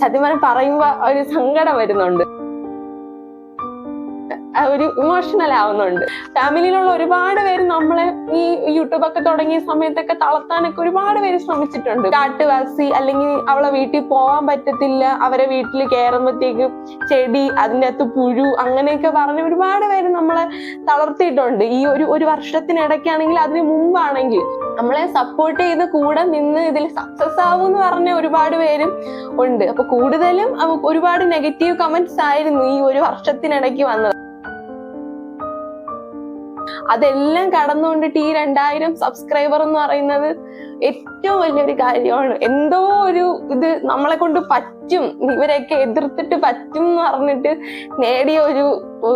സത്യം പറഞ്ഞ പറയുമ്പോ ഒരു സങ്കടം വരുന്നുണ്ട്. ഒരു ഇമോഷണൽ ആവുന്നുണ്ട്. ഫാമിലിയിലുള്ള ഒരുപാട് പേര് നമ്മളെ ഈ യൂട്യൂബ് ഒക്കെ തുടങ്ങിയ സമയത്തൊക്കെ തളർത്താനൊക്കെ ഒരുപാട് പേര് ശ്രമിച്ചിട്ടുണ്ട്. കാട്ടുവാസി അല്ലെങ്കിൽ അവളെ വീട്ടിൽ പോവാൻ പറ്റത്തില്ല അവരെ വീട്ടിൽ കയറുമ്പോഴത്തേക്ക് ചെടി അതിന്റെ അകത്ത് പുഴു അങ്ങനെയൊക്കെ പറഞ്ഞ് ഒരുപാട് പേര് നമ്മളെ തളർത്തിയിട്ടുണ്ട്. ഈ ഒരു ഒരു വർഷത്തിനിടയ്ക്കാണെങ്കിൽ അതിന് മുമ്പാണെങ്കിൽ നമ്മളെ സപ്പോർട്ട് ചെയ്ത് കൂടെ നിന്ന് ഇതിൽ സക്സസ് ആവും എന്ന് പറഞ്ഞ ഒരുപാട് പേരും ഉണ്ട്. അപ്പൊ കൂടുതലും ഒരുപാട് നെഗറ്റീവ് കമന്റ്സ് ആയിരുന്നു ഈ ഒരു വർഷത്തിനിടയ്ക്ക് വന്നത്. അതെല്ലാം കടന്നുകൊണ്ടിട്ട് ഈ രണ്ടായിരം സബ്സ്ക്രൈബർ എന്ന് പറയുന്നത് ഏറ്റവും വലിയൊരു കാര്യമാണ്. എന്തോ ഒരു ഇത് നമ്മളെ കൊണ്ട് പറ്റും. ഇവരെയൊക്കെ എതിർത്തിട്ട് പറ്റും എന്ന് പറഞ്ഞിട്ട് നേടിയ ഒരു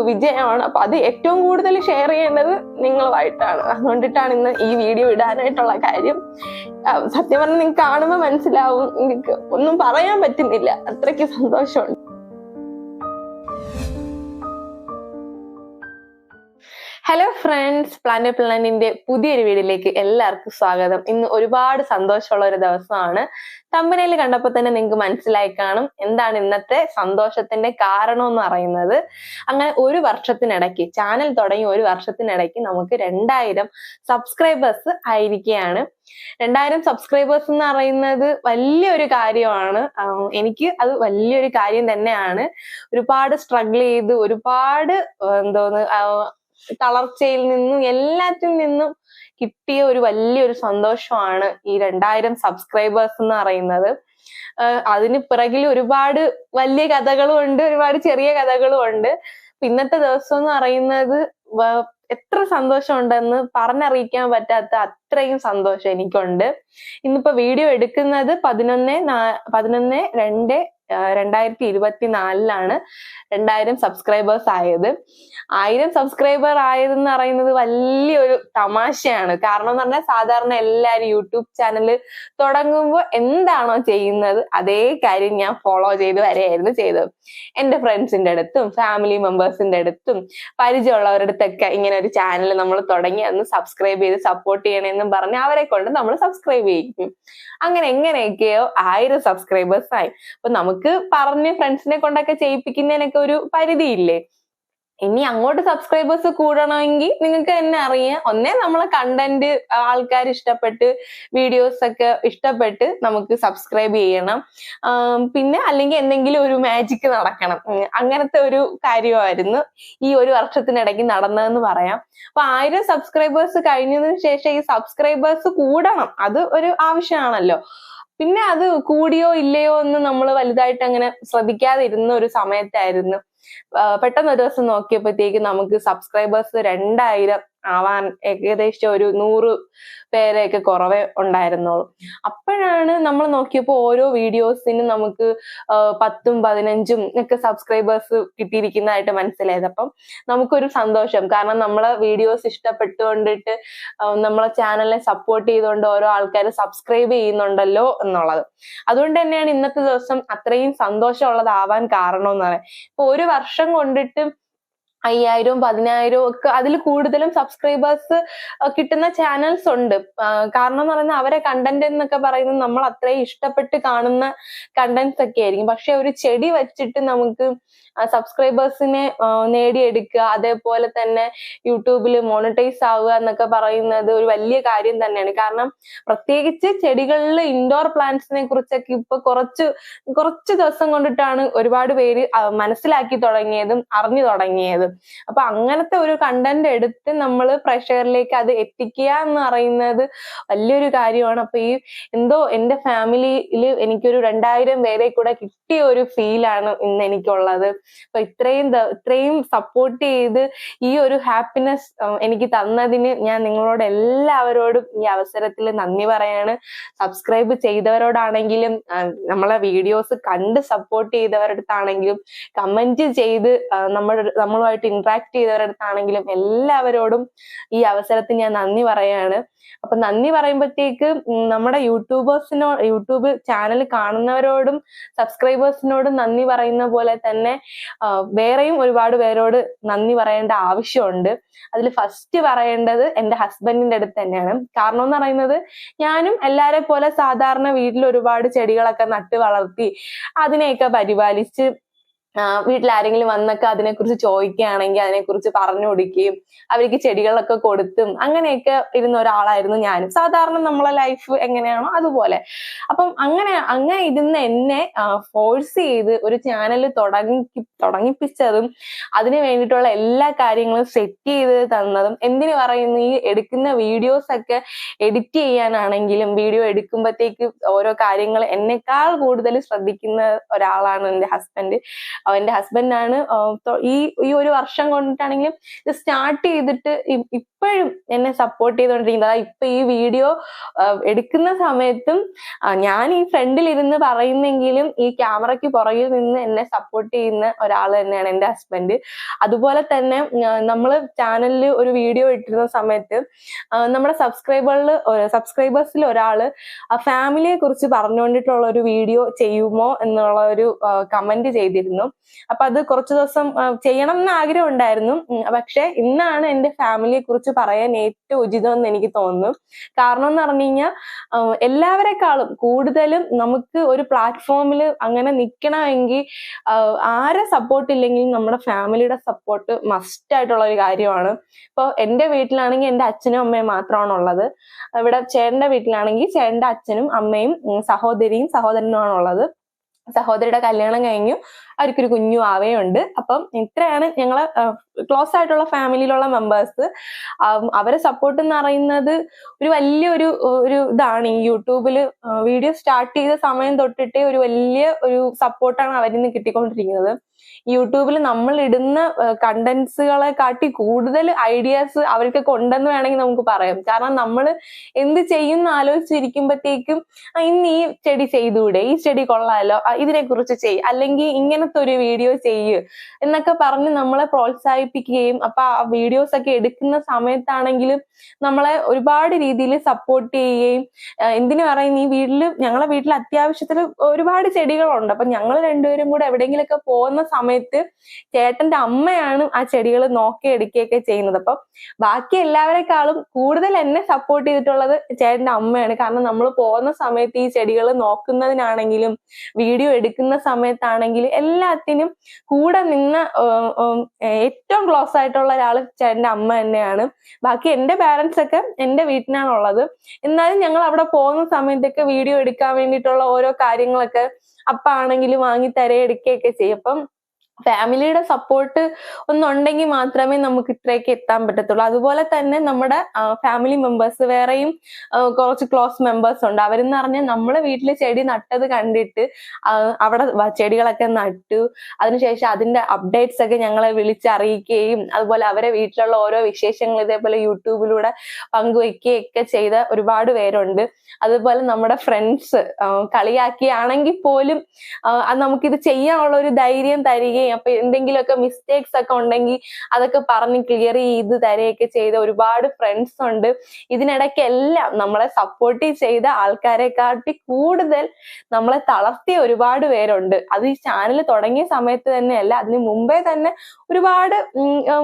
വിജയമാണ്. അപ്പൊ അത് ഏറ്റവും കൂടുതൽ ഷെയർ ചെയ്യേണ്ടത് നിങ്ങളുമായിട്ടാണ്. അതുകൊണ്ടിട്ടാണ് ഇന്ന് ഈ വീഡിയോ ഇടാനായിട്ടുള്ള കാര്യം. സത്യം പറഞ്ഞാൽ നിങ്ങൾക്ക് കാണുമ്പോൾ മനസ്സിലാവും. നിങ്ങൾക്ക് ഒന്നും പറയാൻ പറ്റുന്നില്ല. അത്രയ്ക്ക് സന്തോഷമുണ്ട്. ഹലോ ഫ്രണ്ട്സ് പ്ലാന്റ് പ്ലാനിന്റെ പുതിയൊരു വീഡിയോയിലേക്ക് എല്ലാവർക്കും സ്വാഗതം. ഇന്ന് ഒരുപാട് സന്തോഷമുള്ള ഒരു ദിവസമാണ്. തമ്പനയിൽ കണ്ടപ്പോൾ തന്നെ നിങ്ങൾക്ക് മനസ്സിലായി കാണും. എന്താണ് ഇന്നത്തെ സന്തോഷത്തിന്റെ കാരണം എന്ന് പറയുന്നത്. അങ്ങനെ ഒരു വർഷത്തിനിടയ്ക്ക് ചാനൽ തുടങ്ങി ഒരു വർഷത്തിനിടയ്ക്ക് നമുക്ക് രണ്ടായിരം സബ്സ്ക്രൈബേഴ്സ് ആയിരിക്കുകയാണ്. രണ്ടായിരം സബ്സ്ക്രൈബേഴ്സ് എന്ന് പറയുന്നത് വലിയൊരു കാര്യമാണ്. എനിക്ക് അത് വലിയൊരു കാര്യം തന്നെയാണ്. ഒരുപാട് സ്ട്രഗിൾ ചെയ്ത് ഒരുപാട് എന്തോന്ന് തളർച്ചയിൽ നിന്നും എല്ലാത്തിൽ നിന്നും കിട്ടിയ ഒരു വലിയൊരു സന്തോഷമാണ് ഈ രണ്ടായിരം സബ്സ്ക്രൈബേഴ്സ് എന്ന് പറയുന്നത്. അതിന് പിറകിൽ ഒരുപാട് വലിയ കഥകളും ഉണ്ട് ഒരുപാട് ചെറിയ കഥകളും ഉണ്ട്. ഇന്നത്തെ ദിവസം എന്ന് പറയുന്നത് എത്ര സന്തോഷം ഉണ്ടെന്ന് പറഞ്ഞറിയിക്കാൻ പറ്റാത്ത അത്രയും സന്തോഷം എനിക്കുണ്ട്. ഇന്നിപ്പോ വീഡിയോ എടുക്കുന്നത് പതിനൊന്ന് പതിനൊന്ന് രണ്ട് ആഹ് ഇരുപത്തി നാലിലാണ് രണ്ടായിരം സബ്സ്ക്രൈബേഴ്സ് ആയത്. ആയിരം സബ്സ്ക്രൈബർ ആയതെന്ന് പറയുന്നത് വലിയൊരു തമാശയാണ്. കാരണം എന്ന് പറഞ്ഞാൽ സാധാരണ എല്ലാവരും യൂട്യൂബ് ചാനൽ തുടങ്ങുമ്പോൾ എന്താണോ ചെയ്യുന്നത് അതേ കാര്യം ഞാൻ ഫോളോ ചെയ്ത് വരെയായിരുന്നു ചെയ്തത്. എന്റെ ഫ്രണ്ട്സിന്റെ അടുത്തും ഫാമിലി മെമ്പേഴ്സിന്റെ അടുത്തും പരിചയമുള്ളവരുടെ അടുത്തൊക്കെ ഇങ്ങനെ ഒരു ചാനൽ നമ്മൾ തുടങ്ങി അന്ന് സബ്സ്ക്രൈബ് ചെയ്ത് സപ്പോർട്ട് ചെയ്യണമെന്നും പറഞ്ഞ് അവരെ കൊണ്ട് നമ്മൾ സബ്സ്ക്രൈബ് ചെയ്യിക്കും. അങ്ങനെ എങ്ങനെയൊക്കെയോ ആയിരം സബ്സ്ക്രൈബേഴ്സ് ആയി. അപ്പൊ നമുക്ക് പറഞ്ഞ് ഫ്രണ്ട്സിനെ കൊണ്ടൊക്കെ ചെയ്യിപ്പിക്കുന്നതിനൊക്കെ ഒരു പരിധിയില്ലേ? ഇനി അങ്ങോട്ട് സബ്സ്ക്രൈബേഴ്സ് കൂടണമെങ്കിൽ നിങ്ങൾക്ക് തന്നെ അറിയാം. ഒന്നേ നമ്മളെ കണ്ടന്റ് ആൾക്കാർ ഇഷ്ടപ്പെട്ട് വീഡിയോസ് ഒക്കെ ഇഷ്ടപ്പെട്ട് നമുക്ക് സബ്സ്ക്രൈബ് ചെയ്യണം. പിന്നെ അല്ലെങ്കിൽ എന്തെങ്കിലും ഒരു മാജിക് നടക്കണം. അങ്ങനത്തെ ഒരു കാര്യമായിരുന്നു ഈ ഒരു വർഷത്തിനിടയ്ക്ക് നടന്നതെന്ന് പറയാം. അപ്പൊ ആയിരം സബ്സ്ക്രൈബേഴ്സ് കഴിഞ്ഞതിന് ശേഷം ഈ സബ്സ്ക്രൈബേഴ്സ് കൂടണം. അത് ഒരു ആവശ്യമാണല്ലോ. പിന്നെ അത് കൂടിയോ ഇല്ലയോ എന്ന് നമ്മൾ വലുതായിട്ട് അങ്ങനെ ശ്രദ്ധിക്കാതിരുന്ന ഒരു സമയത്തായിരുന്നു. പെട്ടെന്ന് ഒരു ദിവസം നോക്കിയപ്പോഴത്തേക്ക് നമുക്ക് സബ്സ്ക്രൈബേഴ്സ് രണ്ടായിരം ആവാൻ ഏകദേശം ഒരു നൂറ് പേരെയൊക്കെ കുറവേ ഉണ്ടായിരുന്നുള്ളൂ. അപ്പോഴാണ് നമ്മൾ നോക്കിയപ്പോൾ ഓരോ വീഡിയോസിനും നമുക്ക് പത്തും പതിനഞ്ചും ഒക്കെ സബ്സ്ക്രൈബേഴ്സ് കിട്ടിയിരിക്കുന്നതായിട്ട് മനസ്സിലായത്. അപ്പം നമുക്കൊരു സന്തോഷം. കാരണം നമ്മളെ വീഡിയോസ് ഇഷ്ടപ്പെട്ടുകൊണ്ടിട്ട് നമ്മളെ ചാനലിനെ സപ്പോർട്ട് ചെയ്തുകൊണ്ട് ഓരോ ആൾക്കാർ സബ്സ്ക്രൈബ് ചെയ്യുന്നുണ്ടല്ലോ എന്നുള്ളത്. അതുകൊണ്ട് തന്നെയാണ് ഇന്നത്തെ ദിവസം അത്രയും സന്തോഷമുള്ളതാവാൻ കാരണം എന്ന് പറയാം ഇപ്പൊ ഒരു വർഷം കൊണ്ടിട്ട് അയ്യായിരവും പതിനായിരവും ഒക്കെ അതിൽ കൂടുതലും സബ്സ്ക്രൈബേഴ്സ് കിട്ടുന്ന ചാനൽസ് ഉണ്ട്. കാരണം എന്ന് പറയുന്നത് അവരെ കണ്ടന്റ് എന്നൊക്കെ പറയുന്നത് നമ്മൾ അത്രയും ഇഷ്ടപ്പെട്ട് കാണുന്ന കണ്ടന്റ്സ് ഒക്കെ ആയിരിക്കും. പക്ഷെ ഒരു ചെടി വെച്ചിട്ട് നമുക്ക് സബ്സ്ക്രൈബേഴ്സിനെ നേടിയെടുക്കുക അതേപോലെ തന്നെ യൂട്യൂബിൽ മോണിറ്റൈസ് ആവുക എന്നൊക്കെ പറയുന്നത് ഒരു വലിയ കാര്യം തന്നെയാണ്. കാരണം പ്രത്യേകിച്ച് ചെടികളിൽ ഇൻഡോർ പ്ലാന്റ്സിനെ കുറിച്ചൊക്കെ ഇപ്പൊ കുറച്ച് കുറച്ച് ദിവസം കൊണ്ടിട്ടാണ് ഒരുപാട് പേര് മനസ്സിലാക്കി തുടങ്ങിയതും അറിഞ്ഞു തുടങ്ങിയതും. അപ്പൊ അങ്ങനത്തെ ഒരു കണ്ടന്റ് എടുത്ത് നമ്മൾ പ്രഷറിലേക്ക് അത് എത്തിക്കുക എന്ന് പറയുന്നത് വലിയൊരു കാര്യമാണ്. അപ്പൊ ഈ എന്തോ എന്റെ ഫാമിലിയിൽ എനിക്കൊരു രണ്ടായിരം പേരെ കൂടെ കിട്ടിയ ഒരു ഫീലാണ് ഇന്ന് എനിക്കുള്ളത്. അപ്പൊ ഇത്രയും ഇത്രയും സപ്പോർട്ട് ചെയ്ത് ഈ ഒരു ഹാപ്പിനെസ് എനിക്ക് തന്നതിന് ഞാൻ നിങ്ങളോട് എല്ലാവരോടും ഈ അവസരത്തിൽ നന്ദി പറയാണ്. സബ്സ്ക്രൈബ് ചെയ്തവരോടാണെങ്കിലും നമ്മളെ വീഡിയോസ് കണ്ട് സപ്പോർട്ട് ചെയ്തവരുടെ അടുത്താണെങ്കിലും കമന്റ് ചെയ്ത് നമ്മൾ നമ്മളുമായിട്ട് ഞങ്ങളുമായിട്ട് ഇന്ററാക്ട് ചെയ്തവരടുത്താണെങ്കിലും എല്ലാവരോടും ഈ അവസരത്തിൽ ഞാൻ നന്ദി പറയാണ്. അപ്പൊ നന്ദി പറയുമ്പോഴത്തേക്ക് നമ്മുടെ യൂട്യൂബേഴ്സിനോ യൂട്യൂബ് ചാനൽ കാണുന്നവരോടും സബ്സ്ക്രൈബേഴ്സിനോടും നന്ദി പറയുന്ന പോലെ തന്നെ വേറെയും ഒരുപാട് പേരോട് നന്ദി പറയേണ്ട ആവശ്യമുണ്ട്. അതിൽ ഫസ്റ്റ് പറയേണ്ടത് എന്റെ ഹസ്ബൻഡിന്റെ അടുത്ത് തന്നെയാണ്. കാരണം എന്ന് പറയുന്നത് ഞാനും എല്ലാരെ പോലെ സാധാരണ വീട്ടിൽ ഒരുപാട് ചെടികളൊക്കെ നട്ട് വളർത്തി അതിനെയൊക്കെ പരിപാലിച്ച് വീട്ടിൽ ആരെങ്കിലും വന്നൊക്കെ അതിനെക്കുറിച്ച് ചോദിക്കുകയാണെങ്കിൽ അതിനെക്കുറിച്ച് പറഞ്ഞു കൊടുക്കുകയും അവർക്ക് ചെടികളൊക്കെ കൊടുത്തും അങ്ങനെയൊക്കെ ഇരുന്ന ഒരാളായിരുന്നു ഞാനും. സാധാരണ നമ്മളെ ലൈഫ് എങ്ങനെയാണോ അതുപോലെ. അപ്പം അങ്ങനെ അങ്ങനെ ഇരുന്ന് എന്നെ ഫോഴ്സ് ചെയ്ത് ഒരു ചാനൽ തുടങ്ങി തുടങ്ങിപ്പിച്ചതും അതിന് വേണ്ടിയിട്ടുള്ള എല്ലാ കാര്യങ്ങളും സെറ്റ് ചെയ്ത് തന്നതും എന്തിനു പറയുന്നു? ഈ എടുക്കുന്ന വീഡിയോസ് ഒക്കെ എഡിറ്റ് ചെയ്യാനാണെങ്കിലും വീഡിയോ എടുക്കുമ്പോഴത്തേക്ക് ഓരോ കാര്യങ്ങൾ എന്നെക്കാൾ കൂടുതൽ ശ്രദ്ധിക്കുന്ന ഒരാളാണ് എന്റെ ഹസ്ബൻഡ് എന്റെ ഹസ്ബൻഡാണ് ഈ ഈ ഒരു വർഷം കൊണ്ടിട്ടാണെങ്കിലും ഇത് സ്റ്റാർട്ട് ചെയ്തിട്ട് ഇപ്പോഴും എന്നെ സപ്പോർട്ട് ചെയ്തുകൊണ്ടിരിക്കുന്നത് അതായത് ഇപ്പൊ ഈ വീഡിയോ എടുക്കുന്ന സമയത്തും ഞാൻ ഈ ഫ്രണ്ടിൽ ഇരുന്ന് പറയുന്നെങ്കിലും ഈ ക്യാമറയ്ക്ക് പുറകിൽ നിന്ന് എന്നെ സപ്പോർട്ട് ചെയ്യുന്ന ഒരാൾ തന്നെയാണ് എന്റെ ഹസ്ബൻഡ് അതുപോലെ തന്നെ നമ്മൾ ചാനലിൽ ഒരു വീഡിയോ ഇട്ടിരുന്ന സമയത്ത് നമ്മുടെ സബ്സ്ക്രൈബറിൽ സബ്സ്ക്രൈബേഴ്സിൽ ഒരാൾ ഫാമിലിയെ കുറിച്ച് പറഞ്ഞുകൊണ്ടിട്ടുള്ള ഒരു വീഡിയോ ചെയ്യുമോ എന്നുള്ള ഒരു കമന്റ് ചെയ്തിരുന്നു. അപ്പൊ അത് കുറച്ചു ദിവസം ചെയ്യണം എന്ന് ആഗ്രഹം ഉണ്ടായിരുന്നു. പക്ഷെ ഇന്നാണ് എന്റെ ഫാമിലിയെ കുറിച്ച് പറയാൻ ഏറ്റവും ഉചിതം എന്ന് എനിക്ക് തോന്നുന്നു. കാരണം എന്ന് പറഞ്ഞു കഴിഞ്ഞാൽ എല്ലാവരെക്കാളും കൂടുതലും നമുക്ക് ഒരു പ്ലാറ്റ്ഫോമിൽ അങ്ങനെ നിൽക്കണമെങ്കിൽ ആരെ സപ്പോർട്ട് ഇല്ലെങ്കിലും നമ്മുടെ ഫാമിലിയുടെ സപ്പോർട്ട് മസ്റ്റ് ആയിട്ടുള്ള ഒരു കാര്യമാണ്. ഇപ്പോൾ എന്റെ വീട്ടിലാണെങ്കിൽ എന്റെ അച്ഛനും അമ്മയും മാത്രമാണ് ഉള്ളത് ഇവിടെ ചേട്ടന്റെ വീട്ടിലാണെങ്കിൽ ചേട്ടന്റെ അച്ഛനും അമ്മയും സഹോദരിയും സഹോദരനുമാണ് ഉള്ളത് സഹോദരിയുടെ കല്യാണം കഴിഞ്ഞു. അവർക്കൊരു കുഞ്ഞു ആവേയുണ്ട്. അപ്പം ഇത്രയാണ് ഞങ്ങളെ ക്ലോസ് ആയിട്ടുള്ള ഫാമിലിയിലുള്ള മെമ്പേഴ്സ് അവരെ സപ്പോർട്ട് എന്ന് പറയുന്നത് ഒരു വലിയൊരു ഒരു ഇതാണ്. ഈ യൂട്യൂബിൽ വീഡിയോ സ്റ്റാർട്ട് ചെയ്ത സമയം തൊട്ടിട്ടേ ഒരു വലിയ ഒരു സപ്പോർട്ടാണ് അവരിൽ നിന്ന് കിട്ടിക്കൊണ്ടിരിക്കുന്നത്. യൂട്യൂബിൽ നമ്മൾ ഇടുന്ന കണ്ടന്റ്സുകളെ കാട്ടി കൂടുതൽ ഐഡിയാസ് അവർക്കൊക്കെ ഉണ്ടെന്ന് വേണമെങ്കിൽ നമുക്ക് പറയാം. കാരണം നമ്മൾ എന്ത് ചെയ്യുന്ന ആലോചിച്ചിരിക്കുമ്പോഴത്തേക്കും "ആ, ഇന്ന് ഈ ചെടി ചെയ്തുകൂടെ ഈ ചെടി കൊള്ളാലോ? ഇതിനെക്കുറിച്ച് ചെയ് അല്ലെങ്കിൽ ഇങ്ങനത്തെ ഒരു വീഡിയോ ചെയ്യ് എന്നൊക്കെ പറഞ്ഞ് നമ്മളെ പ്രോത്സാഹിപ്പിക്കുകയും അപ്പൊ ആ വീഡിയോസ് ഒക്കെ എടുക്കുന്ന സമയത്താണെങ്കിലും നമ്മളെ ഒരുപാട് രീതിയിൽ സപ്പോർട്ട് ചെയ്യുകയും എന്തിനു പറയും ഈ വീട്ടിൽ ഞങ്ങളെ വീട്ടിൽ അത്യാവശ്യത്തിൽ ഒരുപാട് ചെടികളുണ്ട്. അപ്പൊ ഞങ്ങൾ രണ്ടുപേരും കൂടെ എവിടെയെങ്കിലുമൊക്കെ പോകുന്ന സമയത്ത് ചേട്ടന്റെ അമ്മയാണ് ആ ചെടികൾ നോക്കി എടുക്കുകയൊക്കെ ചെയ്യുന്നത്. അപ്പം ബാക്കി എല്ലാവരെക്കാളും കൂടുതൽ എന്നെ സപ്പോർട്ട് ചെയ്തിട്ടുള്ളത് ചേട്ടന്റെ അമ്മയാണ്. കാരണം നമ്മൾ പോകുന്ന സമയത്ത് ഈ ചെടികൾ നോക്കുന്നതിനാണെങ്കിലും വീഡിയോ എടുക്കുന്ന സമയത്താണെങ്കിലും എല്ലാത്തിനും കൂടെ നിന്ന് ഏറ്റവും ക്ലോസ് ആയിട്ടുള്ള ഒരാൾ ചേട്ടന്റെ അമ്മ തന്നെയാണ്. ബാക്കി എന്റെ പാരന്റ്സ് ഒക്കെ എന്റെ വീട്ടിനാണുള്ളത്. എന്നാലും ഞങ്ങൾ അവിടെ പോകുന്ന സമയത്തൊക്കെ വീഡിയോ എടുക്കാൻ വേണ്ടിയിട്ടുള്ള ഓരോ കാര്യങ്ങളൊക്കെ അപ്പ ആണെങ്കിലും വാങ്ങി തരയെടുക്കുകയൊക്കെ ചെയ്യും. അപ്പം ഫാമിലിയുടെ സപ്പോർട്ട് ഒന്നുണ്ടെങ്കിൽ മാത്രമേ നമുക്ക് ഇത്രയൊക്കെ എത്താൻ പറ്റത്തുള്ളൂ. അതുപോലെ തന്നെ നമ്മുടെ ഫാമിലി മെമ്പേഴ്സ് വേറെയും കുറച്ച് ക്ലോസ് മെമ്പേഴ്സ് ഉണ്ട്. അവരെന്ന് പറഞ്ഞാൽ നമ്മളെ വീട്ടിൽ ചെടി നട്ടത് കണ്ടിട്ട് അവിടെ ചെടികളൊക്കെ നട്ടു. അതിനുശേഷം അതിന്റെ അപ്ഡേറ്റ്സ് ഒക്കെ ഞങ്ങളെ വിളിച്ചറിയിക്കുകയും അതുപോലെ അവരെ വീട്ടിലുള്ള ഓരോ വിശേഷങ്ങൾ ഇതേപോലെ യൂട്യൂബിലൂടെ പങ്കുവയ്ക്കുകയൊക്കെ ചെയ്ത ഒരുപാട് പേരുണ്ട്. അതുപോലെ നമ്മുടെ ഫ്രണ്ട്സ് കളിയാക്കിയാണെങ്കിൽ പോലും നമുക്കിത് ചെയ്യാനുള്ള ഒരു ധൈര്യം തരികയും അപ്പൊ എന്തെങ്കിലുമൊക്കെ മിസ്റ്റേക്സ് ഒക്കെ ഉണ്ടെങ്കിൽ അതൊക്കെ പറഞ്ഞ് ക്ലിയർ ചെയ്ത് തരികയൊക്കെ ചെയ്ത ഒരുപാട് ഫ്രണ്ട്സ് ഉണ്ട്. ഇതിനിടയ്ക്ക് എല്ലാം നമ്മളെ സപ്പോർട്ട് ചെയ്ത ആൾക്കാരെ കാട്ടി കൂടുതൽ നമ്മളെ തളർത്തിയ ഒരുപാട് പേരുണ്ട്. അത് ഈ ചാനൽ തുടങ്ങിയ സമയത്ത് തന്നെയല്ല അതിന് മുമ്പേ തന്നെ ഒരുപാട്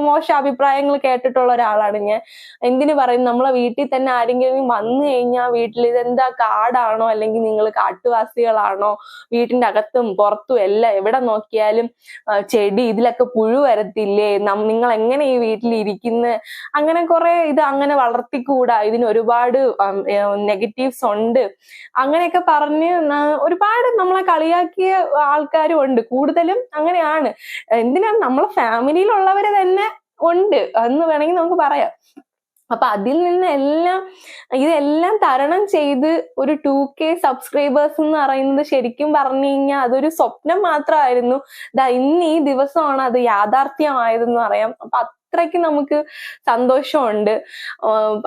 മോശ അഭിപ്രായങ്ങൾ കേട്ടിട്ടുള്ള ഒരാളാണ് ഞാൻ. എന്തിനു പറയും? നമ്മളെ വീട്ടിൽ തന്നെ ആരെങ്കിലും വന്നു കഴിഞ്ഞാൽ വീട്ടിൽ ഇതെന്താ കാടാണോ? അല്ലെങ്കിൽ നിങ്ങൾ കാട്ടുവാസികളാണോ? വീട്ടിന്റെ അകത്തും പുറത്തും എല്ലാം എവിടെ നോക്കിയാലും ചെടി ഇതിലൊക്കെ പുഴു വരത്തില്ലേ? നിങ്ങൾ എങ്ങനെ ഈ വീട്ടിൽ ഇരിക്കുന്ന അങ്ങനെ കുറെ ഇത് അങ്ങനെ വളർത്തിക്കൂടാ. ഇതിന് ഒരുപാട് നെഗറ്റീവ്സ് ഉണ്ട്. അങ്ങനെയൊക്കെ പറഞ്ഞ് ഒരുപാട് നമ്മളെ കളിയാക്കിയ ആൾക്കാരും ഉണ്ട്. കൂടുതലും അങ്ങനെയാണ്. എന്തിനാണ് നമ്മളെ ഫാമിലിയിലുള്ളവര് തന്നെ ഉണ്ട്. എന്ന് വേണമെങ്കിൽ നമുക്ക് പറയാം. അപ്പൊ അതിൽ നിന്ന് എല്ലാം ഇതെല്ലാം തരണം ചെയ്ത് ഒരു ടു കെ സബ്സ്ക്രൈബേഴ്സ് എന്ന് പറയുന്നത് ശരിക്കും പറഞ്ഞു കഴിഞ്ഞാൽ അതൊരു സ്വപ്നം മാത്രമായിരുന്നു. ദാ ഇന്ന് ഈ ദിവസമാണ് അത് യാഥാർത്ഥ്യമായതെന്ന് പറയാം. അപ്പൊ അത്രയ്ക്ക് നമുക്ക് സന്തോഷമുണ്ട്.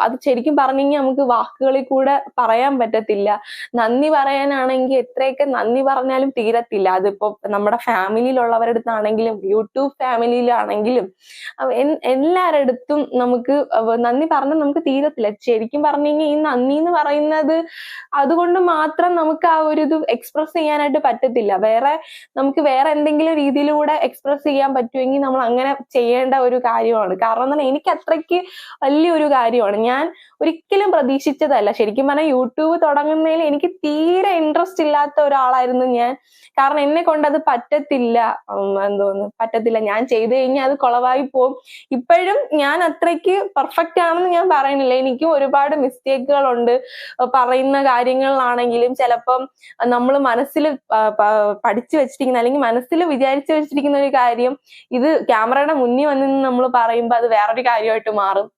അത് ശരിക്കും പറഞ്ഞു കഴിഞ്ഞാൽ നമുക്ക് വാക്കുകളിൽ കൂടെ പറയാൻ പറ്റത്തില്ല. നന്ദി പറയാനാണെങ്കിൽ എത്രയൊക്കെ നന്ദി പറഞ്ഞാലും തീരത്തില്ല. അതിപ്പോ നമ്മുടെ ഫാമിലിയിലുള്ളവരുടെ അടുത്താണെങ്കിലും യൂട്യൂബ് ഫാമിലിയിലാണെങ്കിലും എല്ലാവരുടെ അടുത്തും നമുക്ക് നന്ദി പറഞ്ഞാൽ നമുക്ക് തീരത്തില്ല. ശരിക്കും പറഞ്ഞു ഈ നന്ദി എന്ന് പറയുന്നത് അതുകൊണ്ട് മാത്രം നമുക്ക് ആ ഒരു ഇത് എക്സ്പ്രസ് ചെയ്യാനായിട്ട് പറ്റത്തില്ല. വേറെ നമുക്ക് വേറെ എന്തെങ്കിലും രീതിയിലൂടെ എക്സ്പ്രസ് ചെയ്യാൻ പറ്റുമെങ്കിൽ നമ്മൾ അങ്ങനെ ചെയ്യേണ്ട ഒരു കാര്യമാണ്. കാരണം എന്താണ് എനിക്ക് അത്രയ്ക്ക് വലിയൊരു കാര്യമാണ്. ഞാൻ ഒരിക്കലും പ്രതീക്ഷിച്ചതല്ല. ശരിക്കും പറഞ്ഞാൽ യൂട്യൂബ് തുടങ്ങുന്നതിൽ എനിക്ക് തീരെ ഇൻട്രസ്റ്റ് ഇല്ലാത്ത ഒരാളായിരുന്നു ഞാൻ. കാരണം എന്നെ കൊണ്ട് അത് പറ്റത്തില്ല. എന്തോന്ന് പറ്റത്തില്ല. ഞാൻ ചെയ്തു കഴിഞ്ഞാൽ അത് കുളവായി പോകും ഇപ്പോഴും ഞാൻ അത്രയ്ക്ക് പെർഫെക്റ്റ് ആണെന്ന് ഞാൻ പറയുന്നില്ല. എനിക്കും ഒരുപാട് മിസ്റ്റേക്കുകളുണ്ട് പറയുന്ന കാര്യങ്ങളിലാണെങ്കിലും ചിലപ്പം നമ്മൾ മനസ്സിൽ പഠിച്ചു വെച്ചിരിക്കുന്ന അല്ലെങ്കിൽ മനസ്സിൽ വിചാരിച്ചു വെച്ചിരിക്കുന്ന ഒരു കാര്യം ഇത് ക്യാമറയുടെ മുന്നിൽ വന്ന് നമ്മൾ പറയുമ്പോൾ അത് വേറൊരു കാര്യമായിട്ട് മാറും.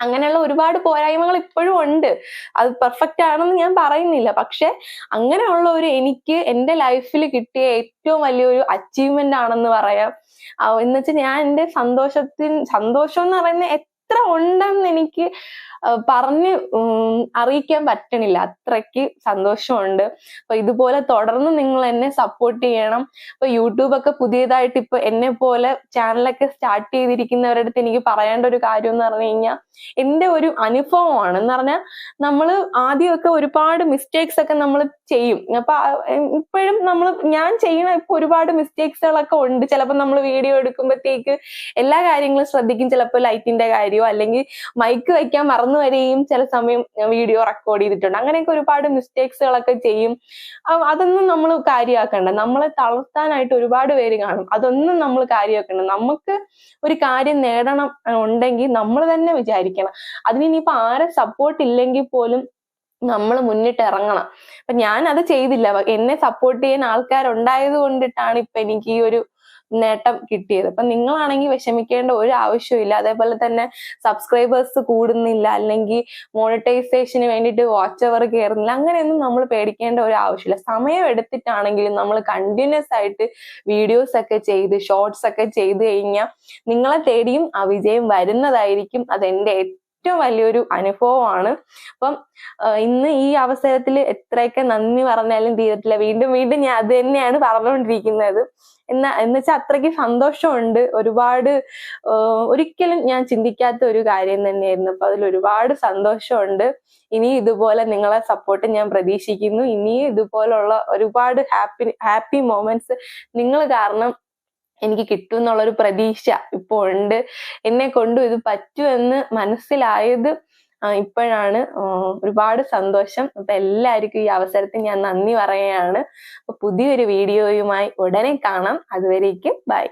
അങ്ങനെയുള്ള ഒരുപാട് പോരായ്മകൾ ഇപ്പോഴും ഉണ്ട്. അത് പെർഫെക്റ്റ് ആണെന്ന് ഞാൻ പറയുന്നില്ല. പക്ഷെ അങ്ങനെയുള്ള ഒരു എനിക്ക് എന്റെ ലൈഫിൽ കിട്ടിയ ഏറ്റവും വലിയൊരു അച്ചീവ്മെന്റ് ആണെന്ന് പറയാം. എന്നുവെച്ചാൽ എന്ന് വെച്ചാൽ ഞാൻ എന്റെ സന്തോഷത്തിൻ സന്തോഷം എന്ന് പറയുന്ന എത്ര ഉണ്ടെന്ന് എനിക്ക് പറഞ്ഞ് അറിയിക്കാൻ പറ്റണില്ല. അത്രയ്ക്ക് സന്തോഷമുണ്ട്. അപ്പൊ ഇതുപോലെ തുടർന്ന് നിങ്ങൾ എന്നെ സപ്പോർട്ട് ചെയ്യണം. ഇപ്പൊ യൂട്യൂബ് ഒക്കെ പുതിയതായിട്ട് ഇപ്പൊ എന്നെ പോലെ ചാനലൊക്കെ സ്റ്റാർട്ട് ചെയ്തിരിക്കുന്നവരുടെ അടുത്ത് എനിക്ക് പറയേണ്ട ഒരു കാര്യം എന്ന് പറഞ്ഞു കഴിഞ്ഞാൽ എന്റെ ഒരു അനുഭവമാണ്. എന്ന് പറഞ്ഞാൽ നമ്മൾ ആദ്യമൊക്കെ ഒരുപാട് മിസ്റ്റേക്സ് ഒക്കെ നമ്മൾ ചെയ്യും. അപ്പൊ ഇപ്പോഴും നമ്മൾ ഞാൻ ചെയ്യണ ഇപ്പൊ ഒരുപാട് മിസ്റ്റേക്സുകളൊക്കെ ഉണ്ട്. ചിലപ്പോൾ നമ്മൾ വീഡിയോ എടുക്കുമ്പോഴത്തേക്ക് എല്ലാ കാര്യങ്ങളും ശ്രദ്ധിക്കും. ചിലപ്പോൾ ലൈറ്റിന്റെ കാര്യമോ അല്ലെങ്കിൽ മൈക്ക് വയ്ക്കാൻ മറന്നു വരികയും ചില സമയം വീഡിയോ റെക്കോർഡ് ചെയ്തിട്ടുണ്ട്. അങ്ങനെയൊക്കെ ഒരുപാട് മിസ്റ്റേക്സുകളൊക്കെ ചെയ്യും. അതൊന്നും നമ്മൾ കാര്യമാക്കണ്ട. നമ്മളെ തളർത്താനായിട്ട് ഒരുപാട് പേര് കാണും. അതൊന്നും നമ്മൾ കാര്യമാക്കണ്ട. നമുക്ക് ഒരു കാര്യം നേടണം ഉണ്ടെങ്കിൽ നമ്മൾ തന്നെ വിചാരിക്കണം. അതിന് ഇനിയിപ്പോ ആരെ സപ്പോർട്ട് ഇല്ലെങ്കിൽ പോലും നമ്മൾ മുന്നിട്ട് ഇറങ്ങണം. അപ്പൊ ഞാൻ അത് ചെയ്തില്ല. എന്നെ സപ്പോർട്ട് ചെയ്യാൻ ആൾക്കാരുണ്ടായത് കൊണ്ടിട്ടാണ് ഇപ്പൊ എനിക്ക് ഈ ഒരു നേട്ടം കിട്ടിയത്. അപ്പൊ നിങ്ങളാണെങ്കിൽ വിഷമിക്കേണ്ട ഒരു ആവശ്യമില്ല അതേപോലെ തന്നെ സബ്സ്ക്രൈബേഴ്സ് കൂടുന്നില്ല. അല്ലെങ്കിൽ മോണിറ്റൈസേഷന് വേണ്ടിയിട്ട് വാച്ച് അവർ കയറുന്നില്ല അങ്ങനെയൊന്നും നമ്മൾ പേടിക്കേണ്ട ഒരു ആവശ്യമില്ല. സമയം എടുത്തിട്ടാണെങ്കിലും നമ്മൾ കണ്ടിന്യൂസ് ആയിട്ട് വീഡിയോസ് ഒക്കെ ചെയ്ത് ഷോർട്സ് ഒക്കെ ചെയ്ത് കഴിഞ്ഞാൽ നിങ്ങളെ തേടിയും ആ വിജയം വരുന്നതായിരിക്കും. അതെന്റെ ഏറ്റവും വലിയൊരു അനുഭവമാണ്. അപ്പം ഇന്ന് ഈ അവസരത്തിൽ എത്രയൊക്കെ നന്ദി പറഞ്ഞാലും തീരത്തില്ല. വീണ്ടും വീണ്ടും ഞാൻ അത് തന്നെയാണ് പറഞ്ഞുകൊണ്ടിരിക്കുന്നത്. എന്നാ എന്ന് വെച്ചാൽ അത്രയ്ക്ക് സന്തോഷമുണ്ട്. ഒരുപാട് ഒരിക്കലും ഞാൻ ചിന്തിക്കാത്ത ഒരു കാര്യം തന്നെയായിരുന്നു. അപ്പൊ അതിൽ ഒരുപാട് സന്തോഷമുണ്ട്. ഇനി ഇതുപോലെ നിങ്ങളെ സപ്പോർട്ട് ഞാൻ പ്രതീക്ഷിക്കുന്നു. ഇനിയും ഇതുപോലുള്ള ഒരുപാട് ഹാപ്പി ഹാപ്പി മൊമെന്റ്സ് നിങ്ങൾ കാരണം എനിക്ക് കിട്ടും എന്നുള്ളൊരു പ്രതീക്ഷ ഇപ്പോൾ ഉണ്ട്. എന്നെ കൊണ്ടും ഇത് പറ്റുമെന്ന് മനസ്സിലായത് ഇപ്പോഴാണ് ഒരുപാട് സന്തോഷം. അപ്പൊ എല്ലാവർക്കും ഈ അവസരത്തിൽ ഞാൻ നന്ദി പറയുകയാണ്. അപ്പൊ പുതിയൊരു വീഡിയോയുമായി ഉടനെ കാണാം. അതുവരേക്കും ബൈ.